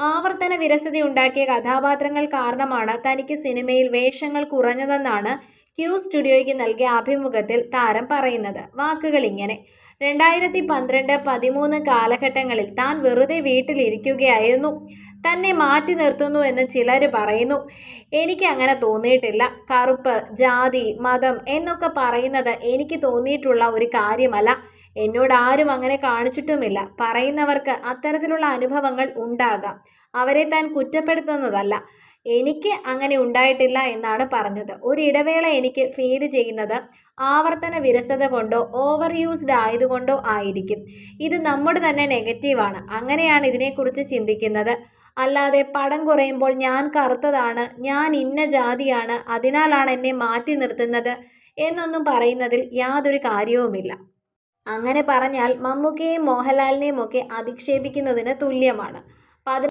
ആവർത്തന വിരസതയുണ്ടാക്കിയ കഥാപാത്രങ്ങൾ കാരണമാണ് തനിക്ക് സിനിമയിൽ വേഷങ്ങൾ കുറഞ്ഞതെന്നാണ് ക്യൂ സ്റ്റുഡിയോയ്ക്ക് നൽകിയ അഭിമുഖത്തിൽ താരം പറയുന്നത്. വാക്കുകൾ ഇങ്ങനെ. രണ്ടായിരത്തി പന്ത്രണ്ട് പതിമൂന്ന് കാലഘട്ടങ്ങളിൽ താൻ വെറുതെ വീട്ടിലിരിക്കുകയായിരുന്നു. തന്നെ മാറ്റി നിർത്തുന്നു എന്ന് ചിലർ പറയുന്നു. എനിക്ക് അങ്ങനെ തോന്നിയിട്ടില്ല. കറുപ്പ് ജാതി മതം എന്നൊക്കെ പറയുന്നത് എനിക്ക് തോന്നിയിട്ടുള്ള ഒരു കാര്യമല്ല. എന്നോട് ആരും അങ്ങനെ കാണിച്ചിട്ടുമില്ല. പറയുന്നവർക്ക് അത്തരത്തിലുള്ള അനുഭവങ്ങൾ ഉണ്ടാകാം. അവരെ താൻ കുറ്റപ്പെടുത്തുന്നതല്ല. എനിക്ക് അങ്ങനെ ഉണ്ടായിട്ടില്ല എന്നാണ് പറഞ്ഞത്. ഒരു ഇടവേള എനിക്ക് ഫീൽ ചെയ്യുന്നത് ആവർത്തന വിരസത കൊണ്ടോ ഓവർ യൂസ്ഡ് ആയതുകൊണ്ടോ ആയിരിക്കും. ഇത് നമ്മുടെ തന്നെ നെഗറ്റീവാണ് അങ്ങനെയാണ് ഇതിനെക്കുറിച്ച് ചിന്തിക്കുന്നത്. അല്ലാതെ പടം കുറയുമ്പോൾ ഞാൻ കറുത്തതാണ് ഞാൻ ഇന്ന ജാതിയാണ് അതിനാലാണ് എന്നെ മാറ്റി നിർത്തുന്നത് എന്നൊന്നും പറയുന്നതിൽ യാതൊരു കാര്യവുമില്ല. അങ്ങനെ പറഞ്ഞാൽ മമ്മൂക്കയെയും മോഹൻലാലിനെയും ഒക്കെ അധിക്ഷേപിക്കുന്നതിന് തുല്യമാണ്.